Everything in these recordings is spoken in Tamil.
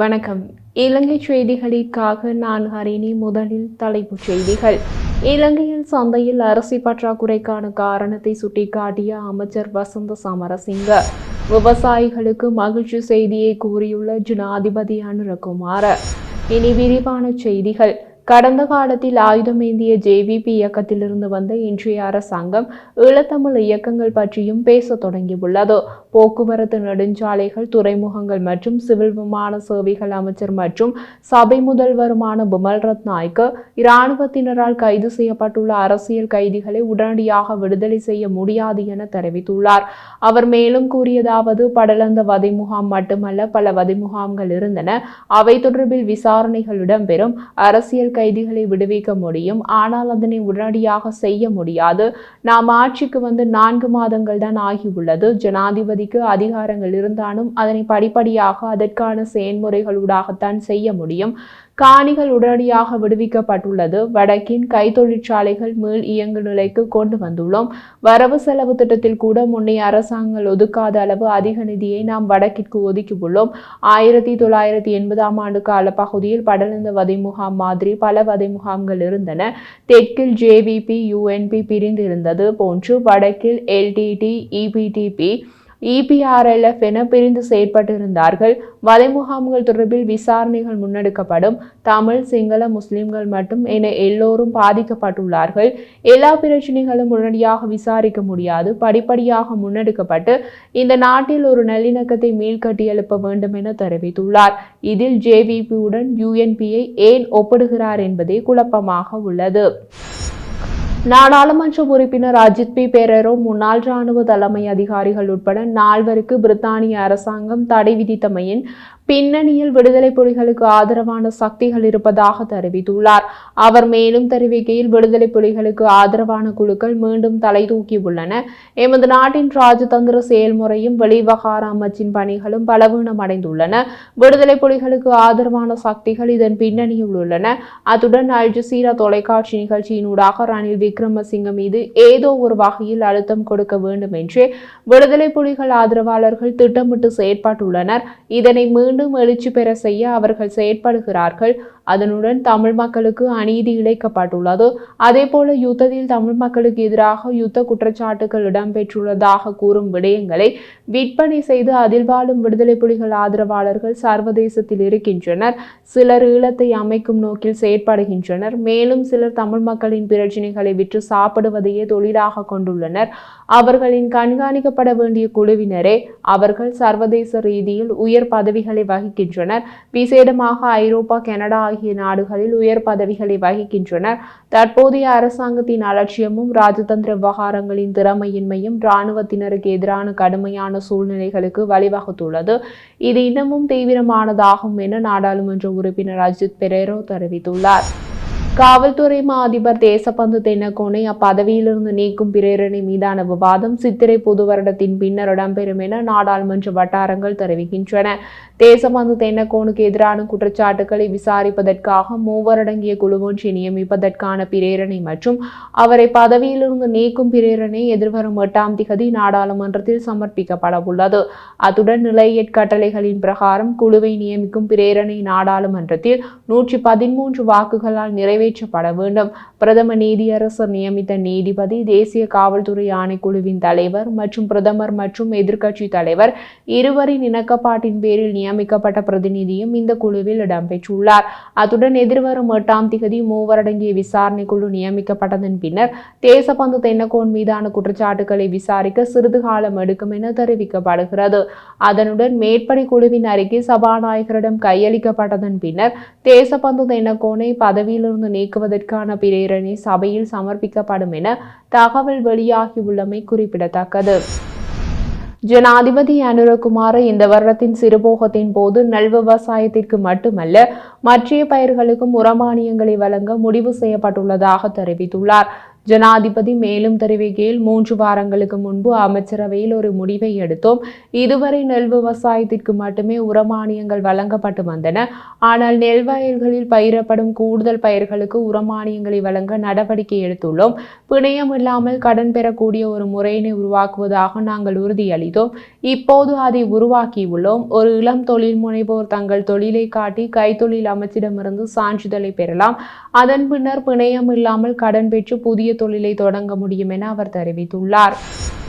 வணக்கம். இலங்கை செய்திகளுக்காக நான் ஹரிணி முதலில் தலைப்புச் செய்திகள். இலங்கையில் சந்தையில் அரிசி பற்றாக்குறைக்கான காரணத்தை சுட்டிக்காட்டிய அமைச்சர் வசந்த சமரசிங்க. விவசாயிகளுக்கு மகிழ்ச்சி செய்தியை கூறியுள்ள ஜனாதிபதி அனுரகுமார இனி விரிவான செய்திகள். கடந்த காலத்தில் ஆயுதம் ஏந்திய ஜேவிபி இயக்கத்திலிருந்து வந்த இன்றைய அரசாங்கம் ஈழத்தமிழ் இயக்கங்கள் பற்றியும் பேசத் தொடங்கியுள்ளது. போக்குவரத்து நெடுஞ்சாலைகள் துறைமுகங்கள் மற்றும் சிவில் விமான சேவைகள் அமைச்சர் மற்றும் சபை முதல்வருமான பிமல் ரத்நாய்க்கு இராணுவத்தினரால் கைது செய்யப்பட்டுள்ள அரசியல் கைதிகளை உடனடியாக விடுதலை செய்ய முடியாது என தெரிவித்துள்ளார். அவர் மேலும் கூறியதாவது படலந்த வதை முகாம் மட்டுமல்ல பல வதை முகாம்கள் இருந்தன. அவை தொடர்பில் விசாரணைகள் இடம்பெறும். அரசியல் கைதிகளை விடுவிக்க முடியும். ஆனால் அதனை உடனடியாக செய்ய முடியாது. நாம் ஆட்சிக்கு வந்து நான்கு மாதங்கள் தான் ஆகியுள்ளது. ஜனாதிபதி ஜனாதிபதிக்கு அதிகாரங்கள் இருந்தாலும் அதனை படிப்படியாக அதற்கான செயல்முறைகளூடாகத்தான் செய்ய முடியும். காணிகள் உடனடியாக விடுவிக்கப்பட்டுள்ளது. வடக்கின் கைத்தொழிற்சாலைகள் மீள் இயங்கு நிலைக்கு கொண்டு வந்துள்ளோம். வரவு செலவு திட்டத்தில் கூட முன்னைய அரசாங்கங்கள் ஒதுக்காத அளவு அதிக நிதியை நாம் வடக்கிற்கு ஒதுக்கியுள்ளோம். ஆயிரத்தி தொள்ளாயிரத்தி எண்பதாம் ஆண்டு கால பகுதியில் படலந்த வதை முகாம் மாதிரி பல வதை முகாம்கள் இருந்தன. தெற்கில் ஜேவிபி யூஎன்பி பிரிந்து இருந்தது போன்று வடக்கில் எல்டிடி இபிடிபி இபிஆர்எல்எஃப் என பிரிந்து செயற்பட்டிருந்தார்கள். வலை முகாம்கள் தொடர்பில் விசாரணைகள் முன்னெடுக்கப்படும். தமிழ் சிங்கள முஸ்லிம்கள் மட்டும் என எல்லோரும் பாதிக்கப்பட்டுள்ளார்கள். எல்லா பிரச்சனைகளும் உடனடியாக விசாரிக்க முடியாது. படிப்படியாக முன்னெடுக்கப்பட்டு இந்த நாட்டில் ஒரு நல்லிணக்கத்தை மீள்கட்டியெழுப்ப வேண்டும் என தெரிவித்துள்ளார். இதில் ஜேவிபியுடன் யூஎன்பியை ஏன் ஒப்பிடுகிறார் என்பதே குழப்பமாக உள்ளது. நாடாளுமன்ற உறுப்பினர் அஜித் பி. பேரரோ முன்னாள் ராணுவ தலைமை அதிகாரிகள் உட்பட நால்வருக்கு பிரித்தானிய அரசாங்கம் தடை விதித்தமையின் பின்னணியில் விடுதலை புலிகளுக்கு ஆதரவான சக்திகள் இருப்பதாக தெரிவித்துள்ளார். அவர் மேலும் தெரிவிக்கையில் விடுதலை புலிகளுக்கு ஆதரவான குழுக்கள் மீண்டும் தலை தூக்கியுள்ளன எமது நாட்டின் ராஜதந்திர செயல்முறையும் வெளிவகார அமைச்சின் பணிகளும் பலவீனமடைந்துள்ளன விடுதலை புலிகளுக்கு ஆதரவான சக்திகள் இதன் பின்னணியில் உள்ளன. அத்துடன் அல்ஜசீரா தொலைக்காட்சி நிகழ்ச்சியினூடாக ரணில் விக்ரமசிங்க மீது ஏதோ ஒரு வகையில் அழுத்தம் கொடுக்க வேண்டும் என்று விடுதலை புலிகள் ஆதரவாளர்கள் திட்டமிட்டு செயற்பட்டுள்ளனர். இதனை மீண்டும் மீண்டும் எழுச்சி பெற செய்ய அவர்கள் செயற்படுகிறார்கள். அதனுடன் தமிழ் மக்களுக்கு அநீதி இழைக்கப்பட்டுள்ளது. அதேபோல யுத்தத்தில் தமிழ் மக்களுக்கு எதிராக யுத்த குற்றச்சாட்டுகள் இடம்பெற்றுள்ளதாக கூறும் விடயங்களை விற்பனை செய்து அதில் வாழும் விடுதலை புலிகள் ஆதரவாளர்கள் சர்வதேசத்தில் இருக்கின்றனர். சிலர் ஈழத்தை அமைக்கும் நோக்கில் செயற்படுகின்றனர். மேலும் சிலர் தமிழ் மக்களின் பிரச்சினைகளை விற்று சாப்பிடுவதையே தொழிலாக கொண்டுள்ளனர். அவர்களின் கண்காணிக்கப்பட வேண்டிய குழுவினரே அவர்கள் சர்வதேச ரீதியில் உயர் பதவிகளை வகிக்கின்றனர். விசேடமாக ஐரோப்பா கனடா ஆகிய நாடுகளில் உயர் பதவிகளை வகிக்கின்றனர். தற்போதைய அரசாங்கத்தின் அலட்சியமும் ராஜதந்திர விவகாரங்களின் திறமையின்மையும் இராணுவத்தினருக்கு எதிரான கடுமையான சூழ்நிலைகளுக்கு வழிவகுத்துள்ளது. இது இன்னமும் தீவிரமானதாகும் என நாடாளுமன்ற உறுப்பினர் அஜித் பெரேரோ தெரிவித்துள்ளார். காவல்துறை மா அதிபர் தேசப்பந்து தென்னகோனை அப்பதவியிலிருந்து நீக்கும் பிரேரணை மீதான விவாதம் சித்திரை புது வருடத்தின் பின்னர் இடம்பெறும் என நாடாளுமன்ற வட்டாரங்கள் தெரிவிக்கின்றன. தேசபந்து தென்னகோனுக்கு எதிரான குற்றச்சாட்டுகளை விசாரிப்பதற்காக மூவரடங்கிய குழு ஒன்றை நியமிப்பதற்கான பிரேரணை மற்றும் அவரை பதவியிலிருந்து நீக்கும் பிரேரணை எதிர்வரும் எட்டாம் திகதி நாடாளுமன்றத்தில் சமர்ப்பிக்கப்பட உள்ளது. அத்துடன் நிலையற் கட்டளைகளின் பிரகாரம் குழுவை நியமிக்கும் பிரேரணை நாடாளுமன்றத்தில் நூற்றி பதிமூன்று வாக்குகளால் நிறைவே நிறைவேற்றப்பட வேண்டும். பிரதம நீதியரசர் நியமித்த நீதிபதி தேசிய காவல்துறை ஆணைக்குழுவின் தலைவர் மற்றும் பிரதமர் மற்றும் எதிர்க்கட்சி தலைவர் இருவரின் இணக்கப்பாட்டின் பேரில் நியமிக்கப்பட்ட பிரதிநிதியும் இந்த குழுவில் இடம்பெற்றுள்ளார். அத்துடன் எதிர்வரும் எட்டாம் திகதி மூவரடங்கிய விசாரணை குழு நியமிக்கப்பட்டதன் பின்னர் தேசபந்து தென்னகோன் மீதான குற்றச்சாட்டுகளை விசாரிக்க சிறிது காலம் எடுக்கும் என தெரிவிக்கப்படுகிறது. அதனுடன் மேற்படி குழுவின் அறிக்கை சபாநாயகரிடம் கையளிக்கப்பட்டதன் பின்னர் தேசபந்து தென்னகோனை பதவியிலிருந்து நீக்குவதற்கான பிரேரணை சபையில் சமர்ப்பிக்கப்படும் என தகவல் வெளியாகியுள்ளமை குறிப்பிடத்தக்கது. ஜனாதிபதி அனுரகுமார இந்த வருடத்தின் சிறுபோகத்தின் போது நெல் விவசாயத்திற்கு மட்டுமல்ல மற்ற பயிர்களுக்கும் உரமானியங்களை வழங்க முடிவு செய்யப்பட்டுள்ளதாக தெரிவித்துள்ளார். ஜனாதிபதி மேலும் தெரிவிக்கையில் மூன்று வாரங்களுக்கு முன்பு அமைச்சரவையில் ஒரு முடிவை எடுத்தோம். இதுவரை நெல் விவசாயத்திற்கு மட்டுமே உரமானியங்கள் வழங்கப்பட்டு வந்தன. ஆனால் நெல் வயல்களில் பயிரப்படும் கூடுதல் பயிர்களுக்கு உரமானியங்களை வழங்க நடவடிக்கை எடுத்துள்ளோம். பிணையம் இல்லாமல் கடன் பெறக்கூடிய ஒரு முறையினை உருவாக்குவதாக நாங்கள் உறுதியளித்தோம். இப்போது அதை உருவாக்கியுள்ளோம் ஒரு இளம் தொழில் முனைவோர் தங்கள் தொழிலை காட்டி கைத்தொழில் அமைச்சிடமிருந்து சான்றிதழை பெறலாம். அதன் பின்னர் பிணையம் இல்லாமல் கடன் பெற்று புதிய தொழிலை தொடங்க முடியும் என அவர் தெரிவித்துள்ளார்.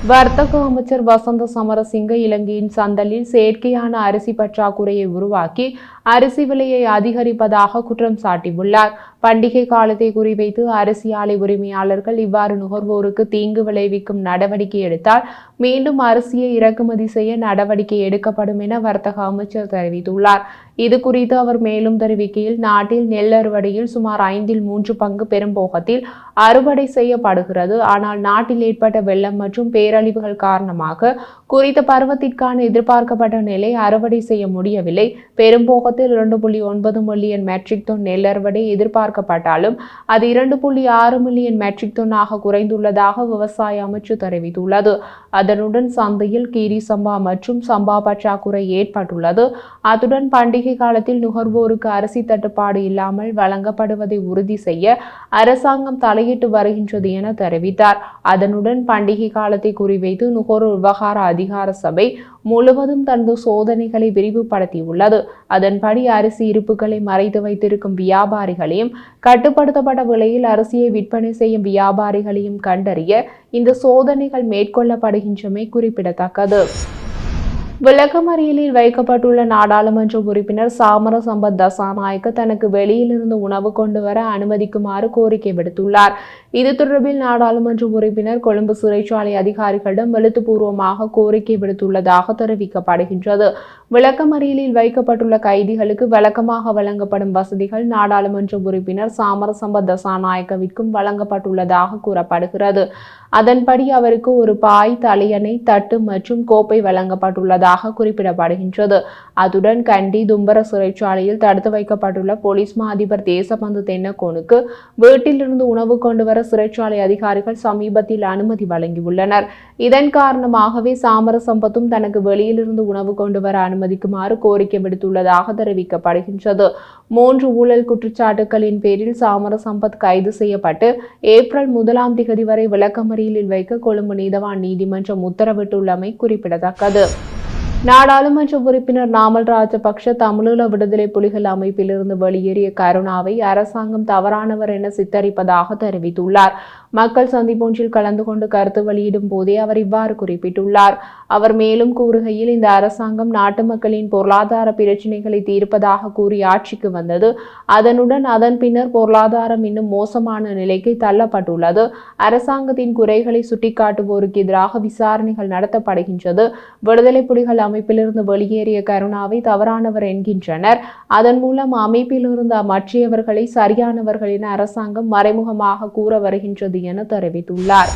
வர்த்தக அமைச்சர் வசந்த சமரசிங்க இலங்கையின் சந்தலில் செயற்கையான அரிசி பற்றாக்குறையை உருவாக்கி அரிசி விலையை அதிகரிப்பதாக குற்றம் சாட்டியுள்ளார். பண்டிகை காலத்தை குறிவைத்து அரிசி ஆலை உரிமையாளர்கள் இவ்வாறு நுகர்வோருக்கு தீங்கு விளைவிக்கும் நடவடிக்கை எடுத்தால் மீண்டும் அரிசியை இறக்குமதி செய்ய நடவடிக்கை எடுக்கப்படும் என வர்த்தக அமைச்சர் தெரிவித்துள்ளார். இது குறித்து அவர் மேலும் தெரிவிக்கையில் நாட்டில் நெல் அறுவடையில் சுமார் ஐந்தில் மூன்று பங்கு பெரும்போகத்தில் அறுவடை செய்யப்படுகிறது. ஆனால் நாட்டில் ஏற்பட்ட வெள்ளம் மற்றும் பேரழிவுகள் காரணமாக குறித்த பருவத்திற்கான எதிர்பார்க்கப்பட்ட நிலை அறுவடை செய்ய முடியவில்லை. பெரும்போகத்தில் இரண்டு புள்ளி ஒன்பது மில்லியன் மெட்ரிக் டன் நெல்லறுவடை எதிர்பார்க்கப்பட்டாலும் அது இரண்டு புள்ளி ஆறு மில்லியன் மெட்ரிக் டன்னாக குறைந்துள்ளதாக விவசாய அமைச்சு தெரிவித்துள்ளது. அதனுடன் சந்தையில் கீரி சம்பா மற்றும் சம்பா பற்றாக்குறை ஏற்பட்டுள்ளது. அத்துடன் பண்டிகை காலத்தில் நுகர்வோருக்கு அரிசி தட்டுப்பாடு இல்லாமல் வழங்கப்படுவதை உறுதி செய்ய அரசாங்கம் தலையிட்டு வருகின்றது என தெரிவித்தார். அதனுடன் பண்டிகை காலத்தை குறிவைத்து நுகர்வோர் விவகார அதிகார சபை முழுவதும் தனது சோதனைகளை விரிவுபடுத்தியுள்ளது. அதன்படி அரிசி இருப்புகளை மறைத்து வைத்திருக்கும் வியாபாரிகளையும் கட்டுப்படுத்தப்பட்ட விலையில் அரிசியை விற்பனை செய்யும் வியாபாரிகளையும் கண்டறிய இந்த சோதனைகள் மேற்கொள்ளப்படுகின்றமை குறிப்பிடத்தக்கது. விளக்கமறியலில் வைக்கப்பட்டுள்ள நாடாளுமன்ற உறுப்பினர் சாமர சம்பத் தசாநாயக்க தனக்கு வெளியிலிருந்து உணவு கொண்டு வர அனுமதிக்குமாறு கோரிக்கை விடுத்துள்ளார். இது தொடர்பில் நாடாளுமன்ற உறுப்பினர் கொழும்பு சிறைச்சாலை அதிகாரிகளிடம் எழுத்துப்பூர்வமாக கோரிக்கை விடுத்துள்ளதாக தெரிவிக்கப்படுகின்றது. விளக்கமறியலில் வைக்கப்பட்டுள்ள கைதிகளுக்கு வழக்கமாக வழங்கப்படும் வசதிகள் நாடாளுமன்ற உறுப்பினர் சாமரசம்ப தசாநாயக்கவிற்கும் வழங்கப்பட்டுள்ளதாக கூறப்படுகிறது. அதன்படி அவருக்கு ஒரு பாய் தலையணை தட்டு மற்றும் கோப்பை வழங்கப்பட்டுள்ளதாக குறிப்பிடப்படுகின்றது. அத்துடன் கண்டி தும்பர சிறைச்சாலையில் தடுத்து வைக்கப்பட்டுள்ள போலீஸ் மா அதிபர் தேசபந்து தென்னகோனுக்கு வீட்டிலிருந்து உணவு கொண்டு வர சிறைச்சாலை அதிகாரிகள் சமீபத்தில் அனுமதி வழங்கியுள்ளனர். இதன் காரணமாகவே சாமர சம்பத்தும் தனக்கு வெளியிலிருந்து உணவு கொண்டு வர அனுமதிக்குமாறு கோரிக்கை விடுத்துள்ளதாக தெரிவிக்கப்படுகின்றது. மூன்று ஊழல் குற்றச்சாட்டுகளின் பேரில் சாமர சம்பத் கைது செய்யப்பட்டு ஏப்ரல் முதலாம் திகதி வரை விளக்கமறியலில் வைக்க கொழும்பு நீதவான் நீதிமன்றம் உத்தரவிட்டுள்ளமை குறிப்பிடத்தக்கது. நாடாளுமன்ற உறுப்பினர் நாமல் ராஜபக்ஷ தமிழீழ விடுதலை புலிகள் அமைப்பிலிருந்து வெளியேறிய கருணாவை அரசாங்கம் தவறானவர் என சித்தரிப்பதாக தெரிவித்துள்ளார். மக்கள் சந்திப்பொன்றில் கலந்து கொண்டு கருத்து வெளியிடும் போதே அவர் இவ்வாறு குறிப்பிட்டுள்ளார். அவர் மேலும் கூறுகையில் இந்த அரசாங்கம் நாட்டு மக்களின் பொருளாதார பிரச்சினைகளை தீர்ப்பதாக கூறி ஆட்சிக்கு வந்தது. அதனுடன் அதன் பின்னர் பொருளாதாரம் இன்னும் மோசமான நிலைக்கு தள்ளப்பட்டுள்ளது. அரசாங்கத்தின் குறைகளை சுட்டிக்காட்டுவோருக்கு எதிராக விசாரணைகள் நடத்தப்படுகின்றது. விடுதலை புலிகள் அமைப்பிலிருந்து வெளியேறிய கருணாவை தவறானவர் என்கின்றனர். அதன் மூலம் அமைப்பிலிருந்து மற்றையவர்களை சரியானவர்கள் என அரசாங்கம் மறைமுகமாக கூற வருகின்றது என தெரிவித்துள்ளார்.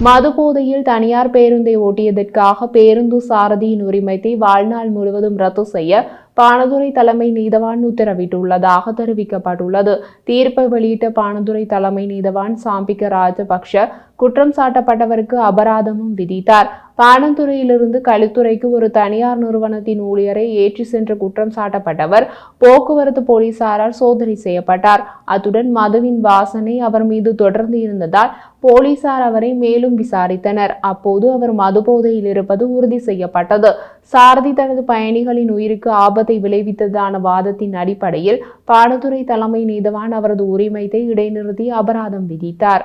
மது போதையில் தனியார் பேருந்தை ஓட்டியதற்காக பேருந்து சாரதியின் உரிமத்தை வாழ்நாள் முழுவதும் ரத்து செய்ய பானதுரை தலைமை நீதவான் உத்தரவிட்டுள்ளதாக தெரிவிக்கப்பட்டுள்ளது. தீர்ப்பை வெளியிட்ட பானதுரை தலைமை நீதவான் சாம்பிக்க ராஜபக்ஷ குற்றம் சாட்டப்பட்டவருக்கு அபராதமும் விதித்தார். பானந்துறையிலிருந்து கழித்துறைக்கு ஒரு தனியார் நிறுவனத்தின் ஊழியரை ஏற்றி சென்ற குற்றம் சாட்டப்பட்டவர் போக்குவரத்து போலீசாரால் சோதனை செய்யப்பட்டார். அத்துடன் மதுவின் வாசனை அவர் மீது தொடர்ந்து இருந்ததால் போலீசார் அவரை மேலும் விசாரித்தனர். அப்போது அவர் மது போதையில் இருப்பது உறுதி செய்யப்பட்டது. சாரதி தனது பயணிகளின் உயிருக்கு ஆபத்தை விளைவித்ததான வாதத்தின் அடிப்படையில் பாடத்துறை தலைமை நீதவான் அவரது உரிமைத்தை இடைநிறுத்தி அபராதம் விதித்தார்.